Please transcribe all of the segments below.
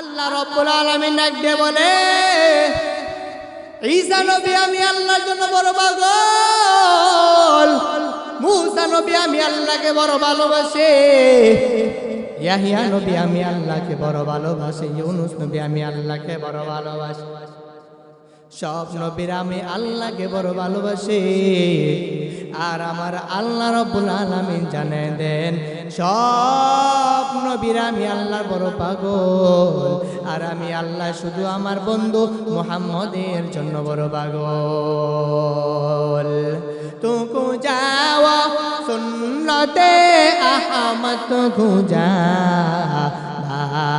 আল্লাহ রব্বুল আলামিন ডাক বলে, ঈসা নবী, আমি আল্লাহর জন্য বড় পাগল। মুসা নবী, আমি আল্লাহকে বড় ভালোবাসি। ইয়াহিয়া নবী, আমি আল্লাহকে বড় ভালোবাসি। ইউনুস নবী, আমি আল্লাহকে বড় ভালোবাসি। সব নবীর আমি আল্লাহকে বড় ভালোবাসি। আর আমার আল্লাহ রব্বুল আলামিন জানে দেন, সব নবীর আমি আল্লাহর বড় পাগল, আর আমি আল্লাহ শুধু আমার বন্ধু মোহাম্মদের জন্য বড় পাগল। তুকু যাওয়া সুন্নতে আহমদ, তুকু যা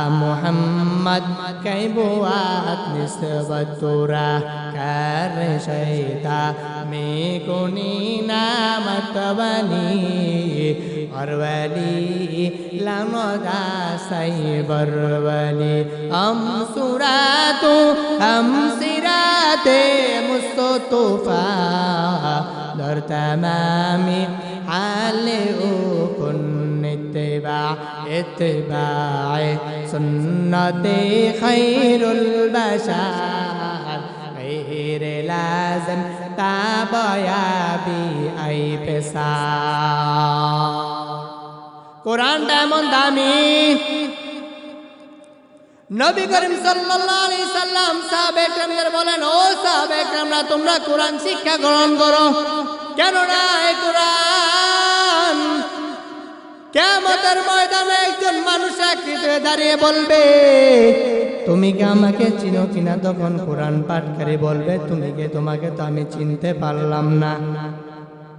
محمد كي بوات نسبت تورا كار شيطا ميكوني نامت بني أرولي لنودا سيبر ولي أم سوراتو أم سيراتي مستطفا در تمامي حالي اتباع اتباع سنة خير البشر غير لازم تابعيا بأي পেশার কোরআনটা এমন দামি নবী করিম সাল্লাল্লাহু আলাইহি সাল্লাম সাহাবে একরামদের বলেন ও সাহাবে একরামরা তোমরা কোরআন শিক্ষা গ্রহণ করো কেন না এই কোরআন কেমতের ময়দানে একজন মানুষ আকৃত দাঁড়িয়ে বলবে, তুমি কি আমাকে চিনো কিনা? তখন কোরআন পাঠকারী বলবে, তুমি কে তোমাকে তো আমি চিনতে পারলাম না।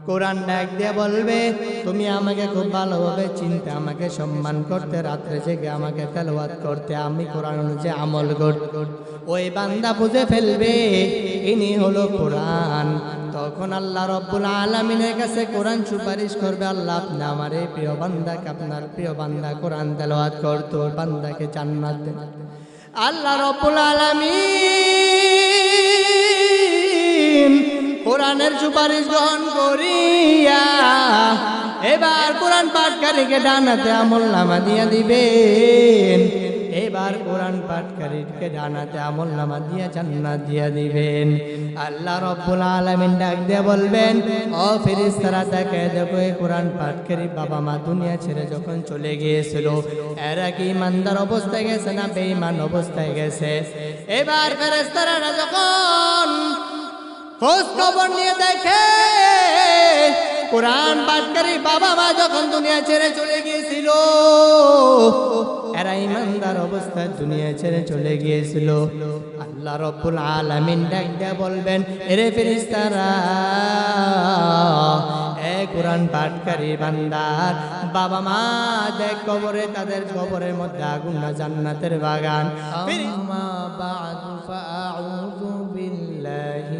কোরআন ডাক দিয়ে বলবে, তুমি আমাকে খুব ভালোভাবে চিনতে, আমাকে সম্মান করতে, রাত্রে জেগে আমাকে তেলাওয়াত করতে, আমি কোরআন অনুযায়ী আমল করতে ওই বান্দা বুঝে ফেলবে, ইনি হলো কোরআন। তখন আল্লাহ রব্বুল আলমিনের কাছে কোরআন সুপারিশ করবে, আল্লাহ আপনি আমার এই প্রিয় বান্দাকে, আপনার প্রিয় বান্দা কোরআন তেলাওয়াত করতো বান্দাকে জান্নাত দেন আল্লাহ রব্বুল আলামিন কোরআনের সুপারিশ গ্রহণ করিয়া এবার কোরআন পাঠকারীকে ডানাতে আমল নামা দিয়া দিবেন। এবার কোরআন পাঠকারীকে ডানাতে আমল নামা দিয়া জান্নাত দিয়া দিবেন। আল্লাহ রব্বুল আলামিন ডাক দিয়ে বলবেন, ও ফেরেশতারা তাকে দেখো, এই কোরআন পাঠকারী বাবা মা দুনিয়া ছেড়ে যখন চলে গিয়েছিল, এরা কি ইমানদার অবস্থায় গেছে না বেঈমান অবস্থায় গেছে? এবার ফেরেশতারা যখন খোঁজ খবর নিয়ে দেখে কোরআন পাঠকারী বাবা মা যখন দুনিয়া ছেড়ে চলে গিয়েছিল, এরা ইমানদার অবস্থায় দুনিয়া ছেড়ে চলে গিয়েছিল। আল্লাহ রব্বুল আলামিন ডাক দিয়ে বলবেন, এরে ফেরেশতারা, এ কোরআন পাঠকারী বান্দার, বাবা মা দেখ কবরে, তাদের কবরের মধ্যে আগুন না জান্নাতের বাগান। বিল্লাহি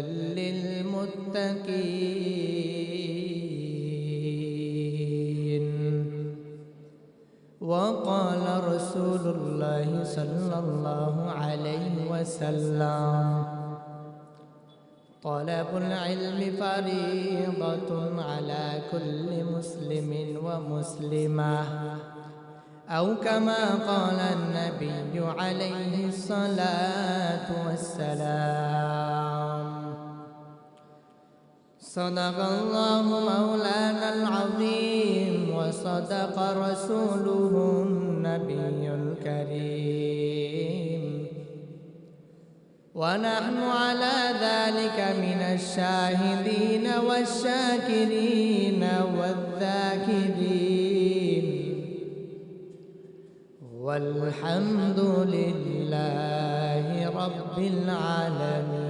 للمتقين. وقال رسول الله صلى الله عليه وسلم طلب العلم فريضة على كل مسلم ومسلمة. أو كما قال النبي عليه الصلاة والسلام صدق الله مولانا العظيم وصدق رسوله النبي الكريم. ونحن على ذلك من الشاهدين والشاكرين والذاكرين. والحمد لله رب العالمين.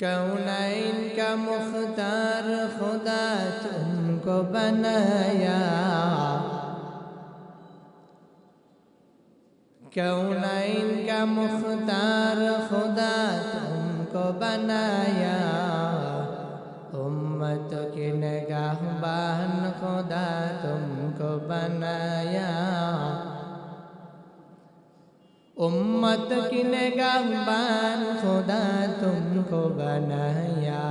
کونین کا مختار خدا تم کو بنایا کونین کا مختار خدا تم کو بنایا امت کے نگاہ بان خدا تم کو بنایا امت کی نگاہ بان خدا تم کو بنایا۔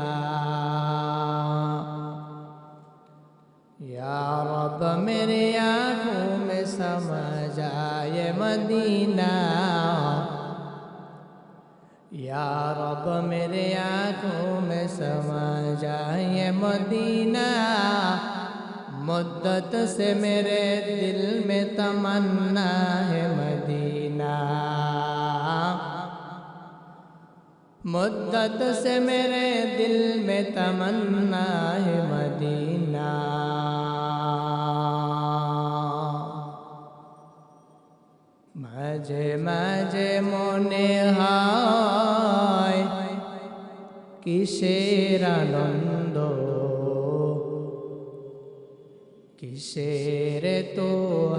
یا رب میرے آنکھوں میں سمجھ آئے مدینہ۔ یا رب میرے آنکھوں میں سمجھ آئے مدینہ۔ مدت سے میرے دل میں تمنا ہے مدینہ۔ مدت سے میرے دل میں تمنا ہے مدینہ۔ مجھے مجھے مونے ہائے، کسے نندو کی رے تو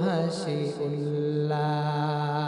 ہسی اللہ۔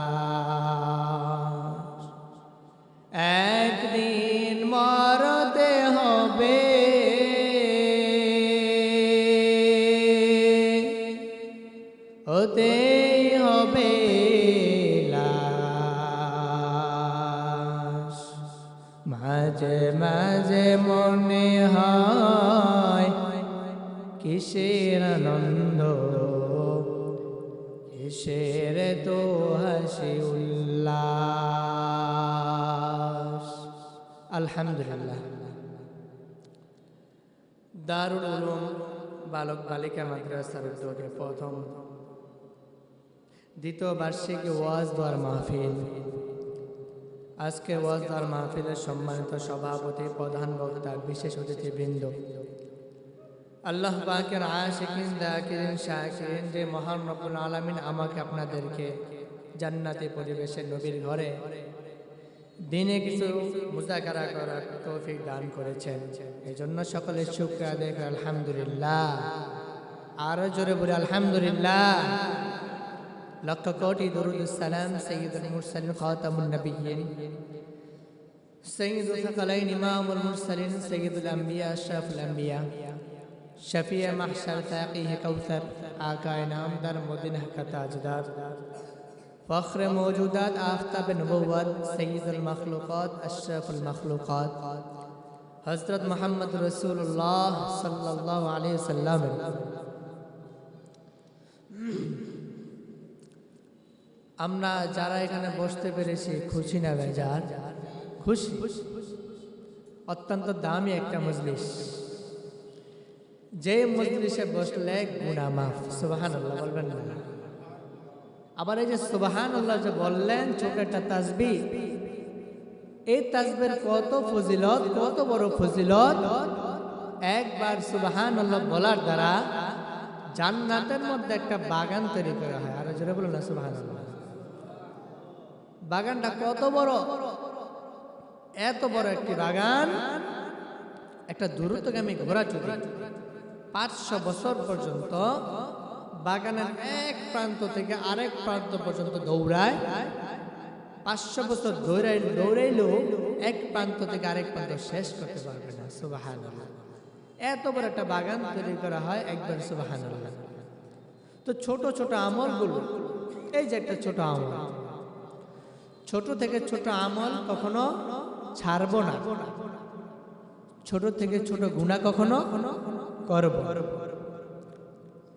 মাঝে মাঝে মনে হয় কিসের আনন্দ? কিসের তো হাসি উল্লাস? আলহামদুলিল্লাহ। দারুল উলুম বালক বালিকা মাদ্রাসার উদ্যোগে প্রথম, দ্বিতীয় বার্ষিক ওয়াজ দোয়ার মাহফিল। আজকে ওয়াজ দোয়ার মাহফিলের সম্মানিত সভাপতি, প্রধান বক্তা, বিশেষ অতিথিবৃন্দ। আল্লাহ পাকের আশিকিন দাকিরিন যে মহান রব্বুল আলামিন আমাকে আপনাদেরকে জান্নাতি পরিবেশে নবীর ঘরে দিনে কিছু মুজাকারা করার তৌফিক দান করেছেন। এই জন্য সকলের শুক্র আদায় করে, আলহামদুলিল্লাহ। আরও জোরে বলে, আলহামদুলিল্লাহ। لکھ کوٹی درود السلام سید المرسلین خاتم النبیین سید الثقلین امام المرسلین سید الانبیاء شف الانبیاء شفیع محشر تاقیہ کوثر آقا انام در مدنہ کا تاجدار فخر موجودات آفتاب نبوت سید المخلوقات اشرف المخلوقات حضرت محمد رسول اللہ صلی اللہ علیہ وسلم আমরা যারা এখানে বসতে পেরেছি, খুশি না বেজার? খুশি? অত্যন্ত দামি একটা মজলিস। যে মজলিসে বসলে সুবাহান আল্লাহ বলবেন না। আবার এই যে সুবাহান আল্লাহ যে বললেন ছোট একটা তাসবি এই তাসবের কত ফজিলত, কত বড় ফজিলত। একবার সুবাহান আল্লাহ বলার দ্বারা জান্নাতের মধ্যে একটা বাগান তৈরি করা হয়। আর জোরে বলুন না সুবাহান আল্লাহ বাগানটা কত বড়? এত বড় একটি বাগান, একটা দূরত্বগামী ঘোড়া চুরি। পাঁচশো বছর পর্যন্ত বাগানের এক প্রান্ত থেকে আরেক প্রান্ত পর্যন্ত দৌড়ায়। পাঁচশো বছর দৌড়াই দৌড়াইলেও এক প্রান্ত থেকে আরেক প্রান্ত শেষ করতে পারবে না। সুবাহান এত বড় একটা বাগান তৈরি করা হয় একবার সুবাহান তো ছোট ছোট আমলগুলো, এই যে একটা ছোট আমল। ছোট থেকে ছোট আমল কখনো ছাড়বো না। ছোট থেকে ছোট গুণা কখনো করব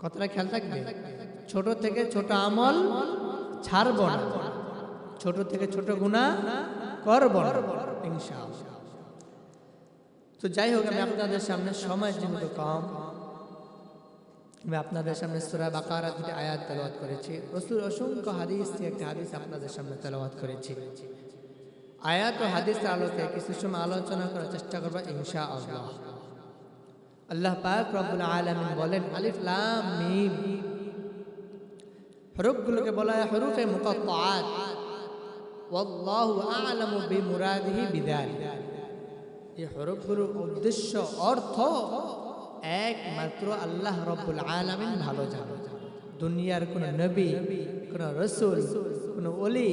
কথাটা খেয়াল থাকবে? ছোট থেকে ছোট আমল ছাড়ব না। ছোট থেকে ছোট গুণা করব তো যাই হোক, আমি আপনাদের সামনে সময় যেহেতু কম। আমি আপনাদের সামনে সুরা বাকারা দুটি আয়াত তেলাওয়াত করেছি। রসুল অসংখ্য হাদিস একটি হাদিস আপনাদের সামনে তেলাওয়াত করেছি। আয়াত ও হাদিসের আলোকে কিছু সময় আলোচনা করার চেষ্টা করব ইনশা আল্লাহ আল্লাহ পাক রব্বুল আলামিন বলেন, আলিফ লাম মিম। হরফগুলোকে বলা হয় হরফে মুকাত্তাআত। ওয়াল্লাহু আ'লামু বিমুরাদিহি বিযালিক এই হরফগুলোর উদ্দেশ্য, অর্থ একমাত্র আল্লাহ রব্বুল আলামিন ভালো জানে। দুনিয়ার কোন নবী, কোন রসুল, কোন অলি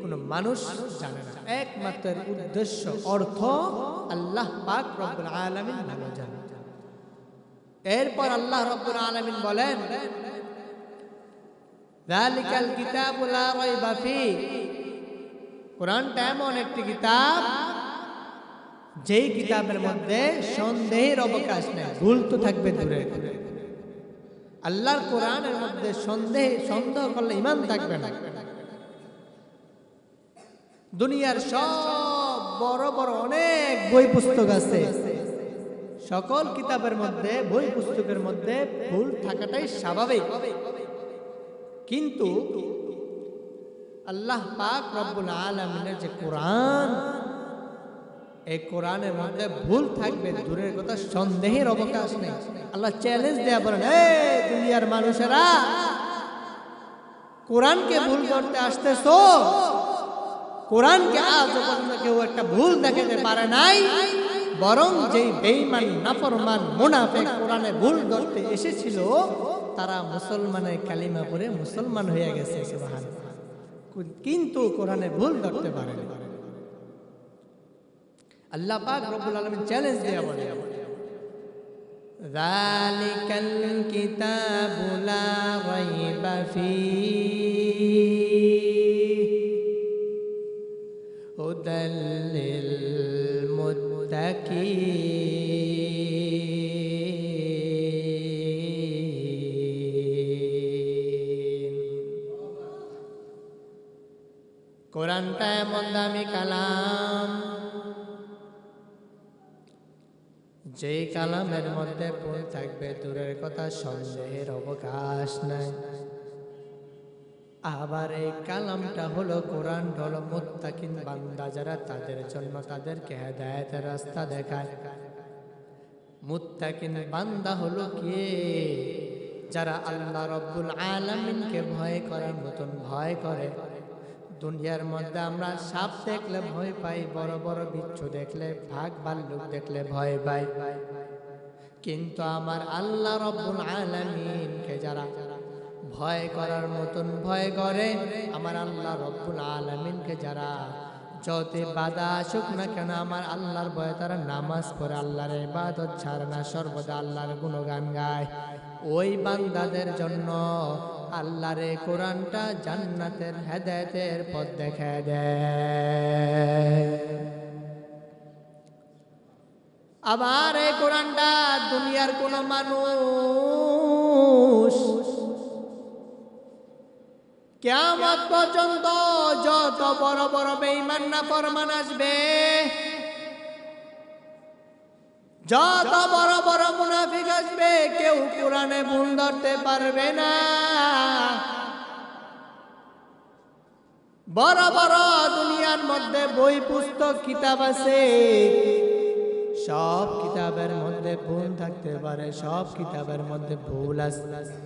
কোন মানুষ জানে না। একমাত্র উদ্দেশ্য, অর্থ আল্লাহ পাক রব্বুল আলামিন ভালো জানে। এরপর আল্লাহ রব্বুল আলামিন বলেন কোরআনটা এমন একটি কিতাব যেই কিতাবের মধ্যে সন্দেহের অবকাশ নেই, ভুল তো থাকবে দূরে। আল্লাহর কোরআনের মধ্যে সন্দেহ সন্দেহ করলে ইমান থাকবে না। দুনিয়ার সব বড় বড় অনেক বই পুস্তক আছে। সকল কিতাবের মধ্যে, বই পুস্তকের মধ্যে ভুল থাকাটাই স্বাভাবিক। কিন্তু আল্লাহ পাক রব্বুল আলমিনের যে কোরআন এই কোরআনের মধ্যে ভুল থাকবে, দূরের কথা, সন্দেহের অবকাশ নেই। আল্লাহ চ্যালেঞ্জ দেয়া বলেন দুনিয়ার মানুষেরা, কোরআনকে ভুল করতে আসতেছো? কোরআনকে আজ পর্যন্ত কেউ একটা ভুল দেখাতে পারে নাই। বরং যেই বেঈমান, নাফরমান, মুনাফিক কোরআনে ভুল ধরতে এসেছিল, তারা মুসলমানের কালিমা পড়ে মুসলমান হয়ে গেছে কিন্তু কোরআনে ভুল ধরতে পারে না আল্লাহ পাক রব্বুল আলামিন চ্যালেঞ্জ দেয়া বলে। যালিকাল কিতাবু লা রাইবা ফীহি হুদাল লিল কোরআনটা এমন দামি কালাম। যে কালামের মধ্যে ভুল থাকবে, দূরের কথা সন্দেহের অবকাশ নাই। আবার এই কালামটা হলো কোরআন হলো মুত্তাকিন বান্দা, যারা তাদের জন্য তাদেরকে হেদায়েতের রাস্তা দেখায়। মুত্তাকিন বান্দা হলো কে? যারা আল্লাহ রব্বুল আলামিনকে ভয় করার মতন ভয় করে। দুনিয়ার মধ্যে আমরা সাপ দেখলে ভয় পাই, বড় বড় বিচ্ছু দেখলে, ভাগ ভাল্লুক দেখলে ভয় পাই। কিন্তু আমার আল্লাহ রব্বুল আলামিনকে যারা ভয় করার মতন ভয় করে, আমার আল্লাহ রব্বুল আলামিনকে যারা যত বাধা আসুক না কেন, আমার আল্লাহর ভয়ে তারা নামাজ পড়ে, আল্লাহর ইবাদত ছাড়ে না, সর্বদা আল্লাহর গুণগান গায়। ওই বান্দাদের জন্য আল্লাহর এই কোরআনটা জান্নাতের হেদায়েতের পথ দেখায় দেয় আবার এই কোরআনটা দুনিয়ার কোন মানুষ কেমন পর্যন্ত যত বড় বড় বেঈমান না ফরমান আসবে যত বড় বড় মুনাফিক আসবে, কেউ কোরআনে ভুল ধরতে পারবে না। বড় বড় দুনিয়ার মধ্যে বই, পুস্তক, কিতাব আছে। সব কিতাবের মধ্যে ভুল থাকতে পারে, সব কিতাবের মধ্যে ভুল আছে।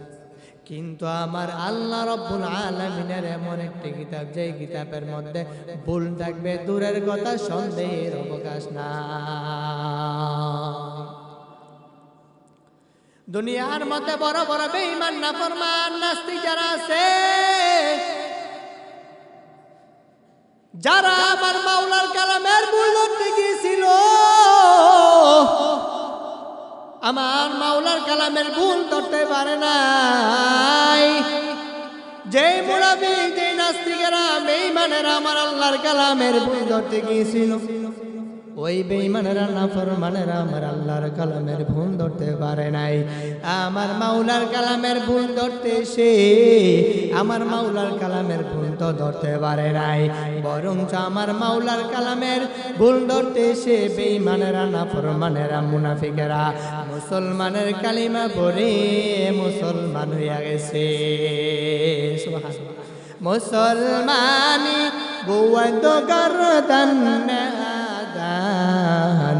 কিন্তু আমার আল্লাহ রব্বুল আলমিনের এমন একটি কিতাব যে কিতাবের মধ্যে ভুল থাকবে, দূরের কথা সন্দেহের অবকাশ না দুনিয়ার মতে বড় বড় বেঈমান না ফরমান নাস্তি যারা আছে, যারা আমার মাওলার কালামের ধরতে গিয়েছিল আমার মাওলার কালামের ভুল ধরতে পারে নাই। যে মুরাবি যে নাস্তিকেরা, বেঈমানেরা আমার আল্লাহর কালামের ভুল ধরতে গিয়েছিল। ওই বেঈমানেরা নাফরমানেরা আমার আল্লাহর কালামের ভুল ধরতে পারে নাই। আমার মাওলার কালামের ভুল ধরতে সে আমার মাওলার কালামের ভুল তো ধরতে পারে নাই। বরঞ্চ আমার মাওলার কালামের ভুল ধরতে সে বেঈমানেরা নাফরমানেরা মুনাফিকেরা মুসলমানের কালিমা পড়ে মুসলমান হইয়া গেছে। মুসলমানি বুয়াদ গরদন নাদান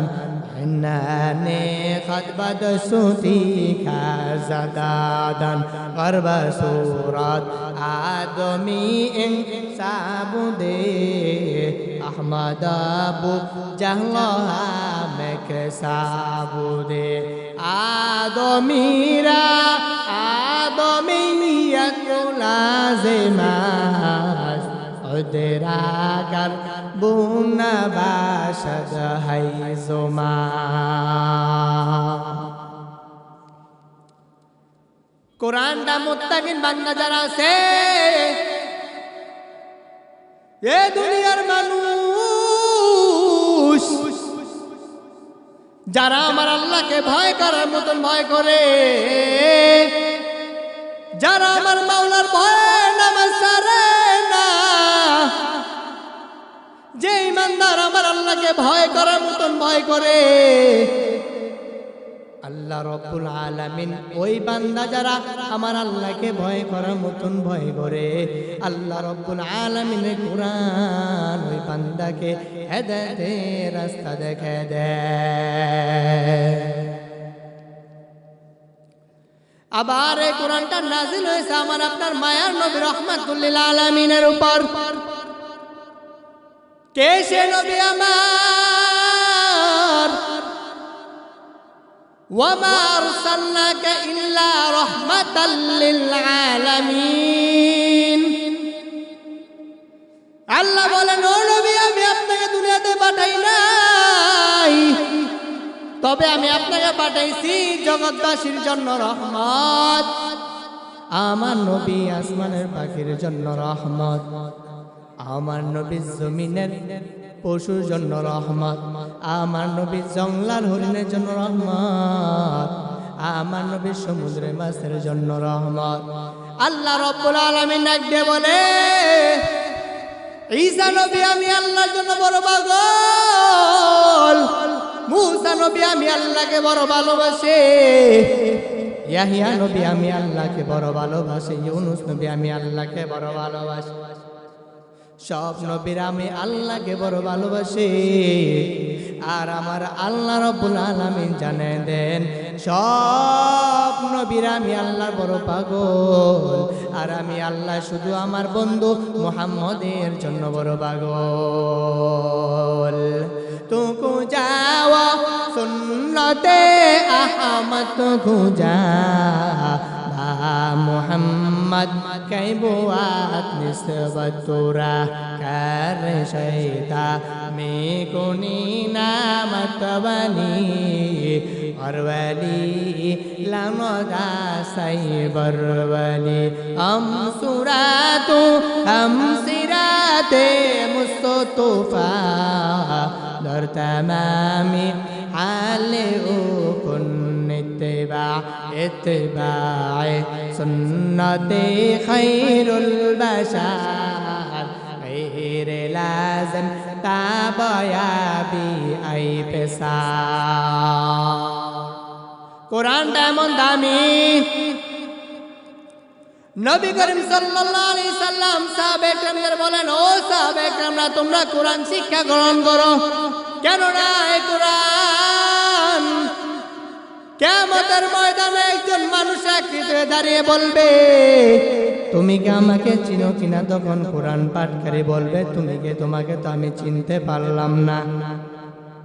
ইন্নানে খতবত সুতি খাজাদাদান গর্ব সুরাত আদমি ইন সাবুদে আহমদ আবু জাহলহা মেক সাবুদে আদমিরা আদমিয়ত লাজিমাস উদরাগার বুনা বাসদ হাইজুমা কোরআনটা মুত্তাকিন যারা আছে, এ দুনিয়ার মানুষ, যারা আমার আল্লাহকে ভয় করার মতন ভয় করে, যারা আমার মাওলার ভয় নামাজ সারে আল্লাহকে ভয় করার মতন ভয় করে। আল্লাহ রব্বুল আলামিন ওই বান্দা যারা আমার আল্লাহকে ভয় করার মতন ভয় করে, আল্লাহ রব্বুল আলামিনের কোরআন ওই বান্দাকে হেদায়েতে রাস্তা দেখে দেয়। আবার এই কোরআনটা নাজিল হয়েছে আমার আপনার মায়ার নবী রহমাতুল্লিল আলামিনের উপর। কে সে নবী আমার। ওয়ামা আরসালনাকা ইল্লা আলামিন। আল্লাহ বলেন, ও নবী, আমি আপনাকে দুনিয়াতে পাঠাই নাই। তবে আমি আপনাকে পাঠাইছি জগৎবাসীর জন্য রহমত। আমার নবী আসমানের পাখির জন্য রহমত। আমার নবী জমিনের পশুর জন্য রহমত, আমার নবী জংলার হরিণের জন্য রহমত, আমার নবী সমুদ্রের মাছের জন্য রহমত। আল্লাহ রব্বুল আলামিন ডাক দিয়ে বলে, ঈসা নবী, আমি আল্লাহর জন্য বড় পাগল। মুসা নবী, আমি আল্লাহকে বড় ভালোবাসি। ইয়াহিয়া নবী, আমি আল্লাহকে বড় ভালোবাসি। ইউনুস নবী, আমি আল্লাহকে বড় ভালোবাসি। সব নবীর আমি আল্লাহকে বড় ভালোবাসি। আর আমার আল্লাহ রব্বুল আলামিন জানে দেন, সব নবীর আমি আল্লাহর বড় পাগল। আর আমি আল্লাহ শুধু আমার বন্ধু মোহাম্মদের জন্য বড় পাগল। তুকু যাওয়া সুন্নতে আহমদ খুঁজা محمد كي بوات نسبتورا كار شيطا ميكوني نامت بني أرولي لمدا سيبر ولي. أم سراتو أم سيراتي مستطفا در تمامي حال أكن اتباع اتباع سنة خير البشر غير لازم تابايا بأي فساد কোরআনটা এমন দামি। নবী করিম সাল্লাম সাহাবে বলেন, ও সাহাবে তোমরা কোরআন শিক্ষা গ্রহণ করো। কেননা কোরআন কেমতের ময়দানে একজন মানুষ আকৃতি দাঁড়িয়ে বলবে, তুমি কি আমাকে চিনো কিনা তখন কোরআন পাঠকারী বলবে, তুমি কে তোমাকে তো আমি চিনতে পারলাম না।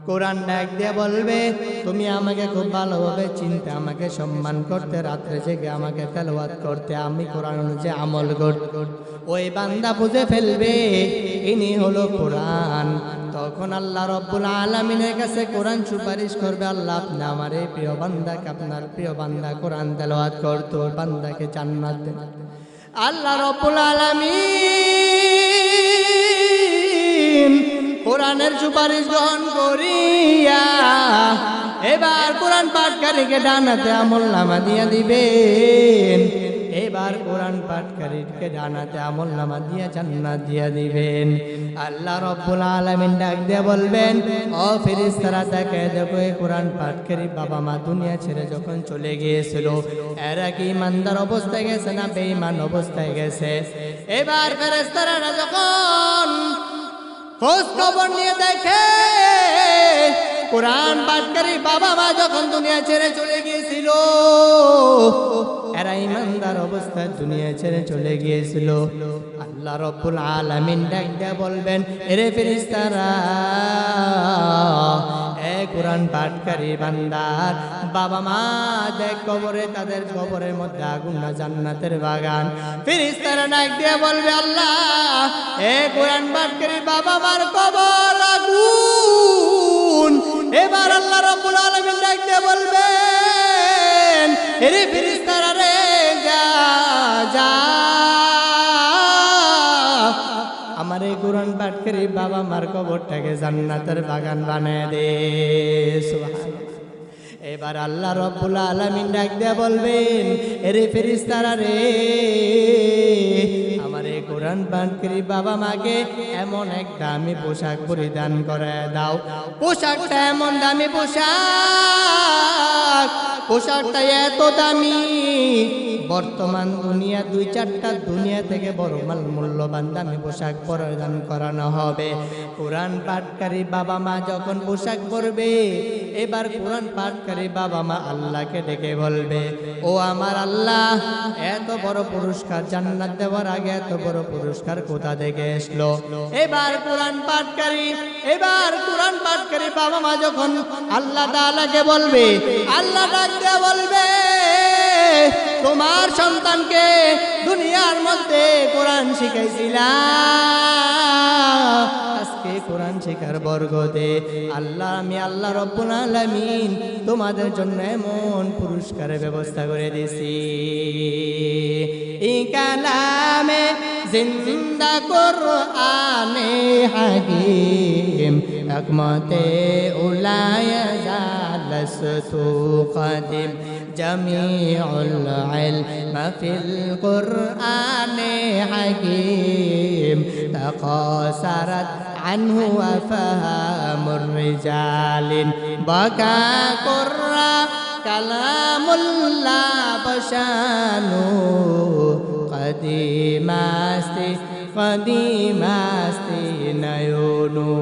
কোরআন ডাক দিয়ে বলবে, তুমি আমাকে খুব ভালোভাবে চিনতে, আমাকে সম্মান করতে, রাত্রে জেগে আমাকে তেলাওয়াত করতে, আমি কোরআন অনুযায়ী আমল করতে ওই বান্দা বুঝে ফেলবে, ইনি হলো কোরআন। তখন আল্লাহ রব্বুল আলমিনের কাছে কোরআন সুপারিশ করবে, আল্লাহ আপনি আমার এই প্রিয় বান্দাকে, আপনার প্রিয় বান্দা কোরআন তেলাওয়াত করতো বান্দাকে জান্নাত দেন আল্লাহ রব্বুল আলামিন কোরআনের সুপারিশ গ্রহণ করিয়া এবার কোরআন পাঠকারীকে ডানাতে আমল নামা দিয়া দিবেন। এবার কোরআন পাঠকারীকে জানাতে আমল নামা দিয়া জান্নাত দিয়া দিবেন। আল্লাহ রব্বুল আলামিন ডাক দিয়ে বলবেন, ও ফেরেশতারা তাকে দেখো, এই কোরআন পাঠকারী বাবা মা দুনিয়া ছেড়ে যখন চলে গিয়েছিল, এরা কি ইমানদার অবস্থায় গেছে না বেঈমান অবস্থায় গেছে? এবার ফেরেশতারা যখন খোঁজ খবর নিয়ে দেখে কোরআন পাঠকারী বাবা মা যখন দুনিয়া ছেড়ে চলে গিয়েছিল, এরা ইমানদার অবস্থায় দুনিয়া ছেড়ে চলে গিয়েছিল। আল্লাহ রব্বুল আলামিন ডাক বলবেন, এরে ফেরেশতারা, এ কোরআন পাঠকারী বান্দার, বাবা মা দেখ কবরে, তাদের কবরের মধ্যে আগুন না, জান্নাতের বাগান। ফেরেশতারা ডাক দিয়ে বলবে, আল্লাহ, এ কোরআন পাঠকারী বাবা মার কবর এরে ফেরেশতারা রে, যা যা আমার এই কোরআন পাঠকারী বাবা মার কবরটাকে জান্নাতের বাগান বানায় দে। এবার আল্লাহ রব্বুল আলমিন ডাক দেয়া বলবেন, এরে ফেরিস্তারা রে কোরআন পাঠকারী বাবা মাকে এমন এক দামি পোশাক পরিধান করে দাও। পোশাকটা এমন দামি পোশাক। পোশাকটা এত দামি। বর্তমান দুনিয়া, দুই চারটা দুনিয়া থেকে বড় মাল মূল্যবান দামি পোশাক পরিধান করানো হবে। কোরআন পাঠকারী বাবা মা যখন পোশাক পরবে, এবার কোরআন পাঠকারী বাবা মা আল্লাহকে ডেকে বলবে, ও আমার আল্লাহ, এত বড় পুরস্কার জান্নাত দেওয়ার আগে এত বড় কোথা থেকে এসলো? এবার কোরআন পাঠকারী এবার কোরআন পাঠকারী বাবা মা যখন আল্লাহ তাআলাকে বলবে, আল্লাহ ডাক দিয়ে বলবে, তোমার সন্তানকে দুনিয়ার মধ্যে কোরআন শিখাইছিলাম আজকে কোরআন শেখার বর্গতে আল্লাহ, আমি আল্লাহ রব্বুল আলামিন তোমাদের জন্য এমন পুরস্কারের ব্যবস্থা করে ای کلام زندہ قرآن حكيم اقمت اولا يزال ستو قديم جميع العلم في القرآن حكيم تقاصرت عنه وفهم الرجال بكى قرآن كلام الله بشانه قديم استي قديم استي نيونو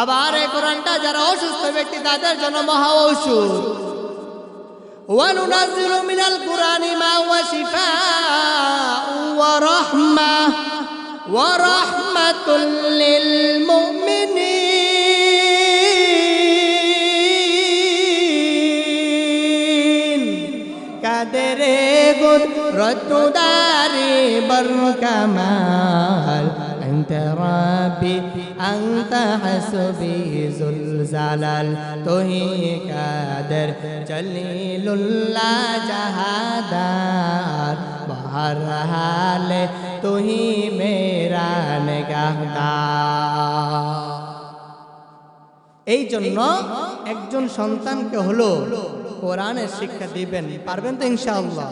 আবার এই কোরআনটা যারা অসুস্থ ব্যক্তি তাদের জন্য মহা ঔষধ وننزل من القرآن ما هو شفاء ورحمة ورحمة للمؤمنين قدرة داري بالكمال أنت ربي أنت حسبي ذو الزلال تهي قادر جليل الله جهادار بهر حال تهي میرا نگہدار এই জন্য একজন সন্তানকে হলো কোরআনের শিক্ষা দিবেন পারবেন তো ইনশাআল্লাহ